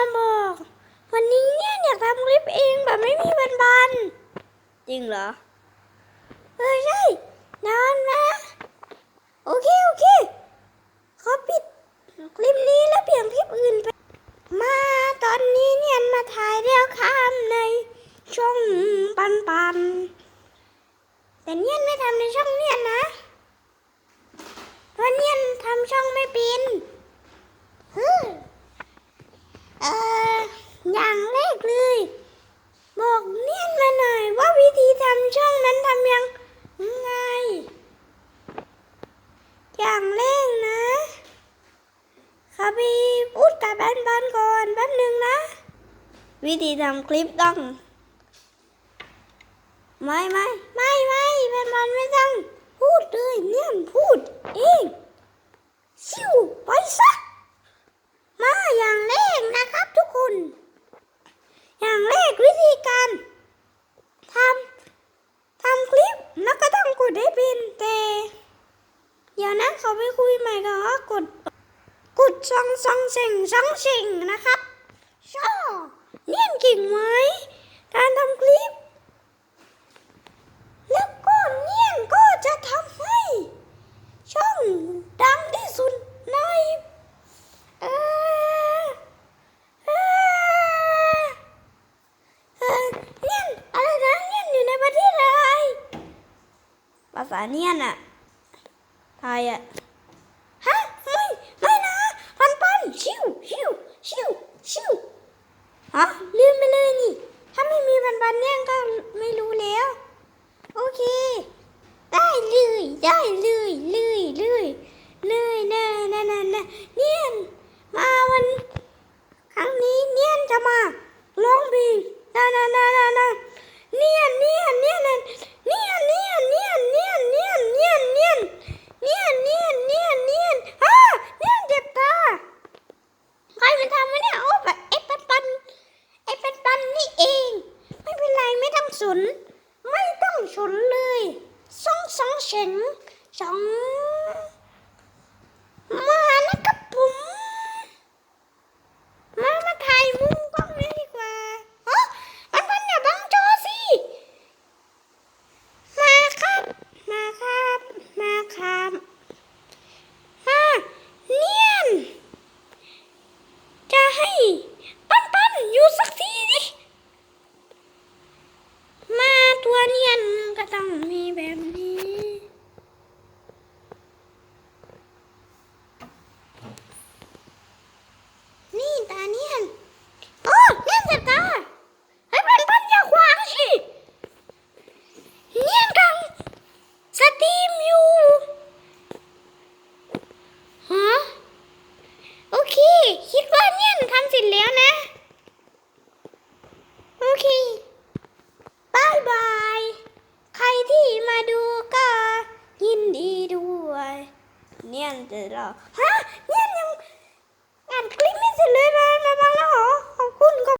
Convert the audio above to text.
มาบอก วันนี้เนี่ยอยากทำคลิปเองแบบไม่มีบันบันจริงเหรอ เออใช่นานนะโอเค โอเคขอปิดคลิปนี้แล้วเปลี่ยนคลิปอื่นไป มาตอนนี้เนี่ยมาถ่ายเรียวข้ามในช่องปันปันแต่เนี่ยไม่ทำในช่องเนี่ยนะเพราะเนี่ยทำช่องไม่เป็นฮึเออ อย่างแรกเลย บอกเนี่ยมาหน่อยว่าวิธีทำช่องนั้นทำยังไง อย่างแรกนะข้าไปพูดกับแบนบานก่อนแป๊บหนึ่งนะ วิธีทำคลิปต้อง ไม่ไม่ไม่ไม่แบนบานไม่ต้อง พูดเลยเนี่ยพูดเองชิวไปซะ มาอย่างแรกนะครับทุกคน อย่างแรกวิธีการทำทำคลิปแล้วก็ต้องกดให้เป็นแต่เดี๋ยวนะ เขาไปคุยใหม่ก่อนว่ากด กดซองซองเซ็งซองเซ็งนะครับชอเนียนเก่งไหมการทำคลิป แล้วก็เนียนก็จะทำให้ ช่องดังที่สุดในเออเออเออเนี่ยอะไรนะเนี่ยอยู่ในประเทศอะไรภาษาเนียนอะไทยอะ you, you ไรไม่ต้องสนไม่ต้องสนเลยสองสองเฉิงสอง nhiên chỉ là hả? Nhiên nhưng ngàn clip mới xử lý